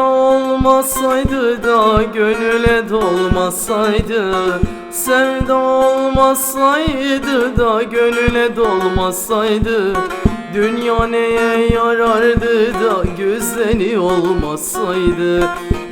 olmasaydı da gönüle dolmasaydı. Sevda olmasaydı da gönüle dolmasaydı. Dünya neye yarardı da güzeli olmasaydı.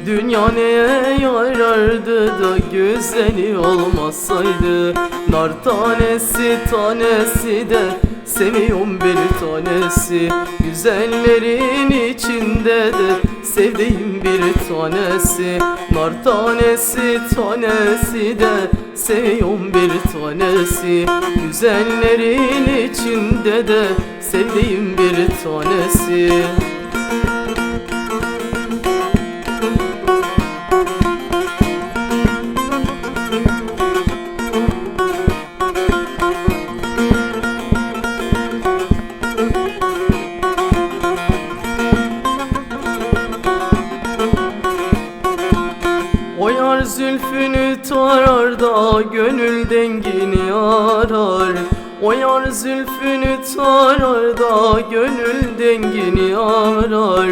Dünya neye yarardı da güzeli olmasaydı. Nar tanesi tanesi de seviyorum bir tanesi. Güzellerin içinde de sevdiğim bir tanesi Nar tanesi tanesi de seviyorum bir tanesi. Güzellerin içinde de sevdiğim bir tanesi zülfünü tarar da gönül dengini arar O yar zülfünü tarar da gönül dengini arar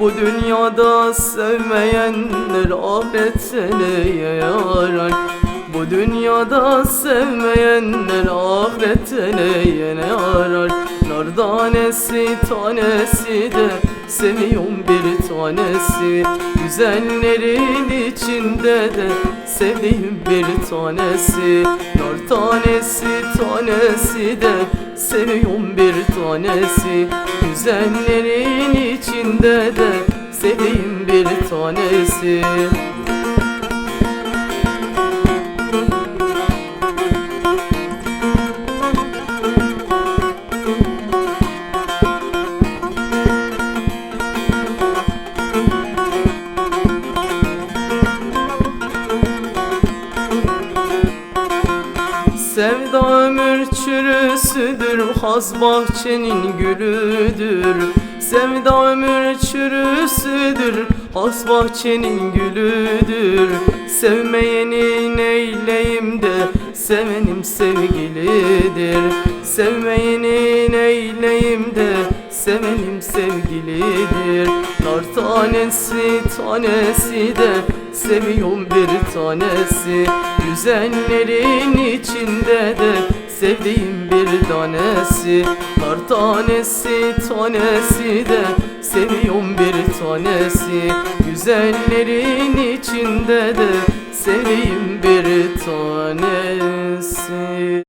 Bu dünyada sevmeyenler ahirette neye yarar Bu dünyada sevmeyenler ahirette neye yarar Nar tanesi tanesi de seviyorum bir tanesi. Güzellerin içinde de sevdiğim bir tanesi. Nar tanesi tanesi de seviyorum bir tanesi. Güzellerin içinde de sevdiğim bir tanesi Sevda ömür çürüsüdür Haz bahçenin gülüdür. Sevda ömür çürüsüdür Haz bahçenin gülüdür. Sevmeyeni neyleyim de Sevenim sevgilidir. Sevmeyeni neyleyim de Sevenim sevgilidir. Nar tanesi tanesi de Seviyorum bir tanesi. Güzellerin içinde de Sevdiğim bir tanesi. Nar tanesi tanesi de Seviyorum bir tanesi. Güzellerin içinde de Seveyim bir tanesi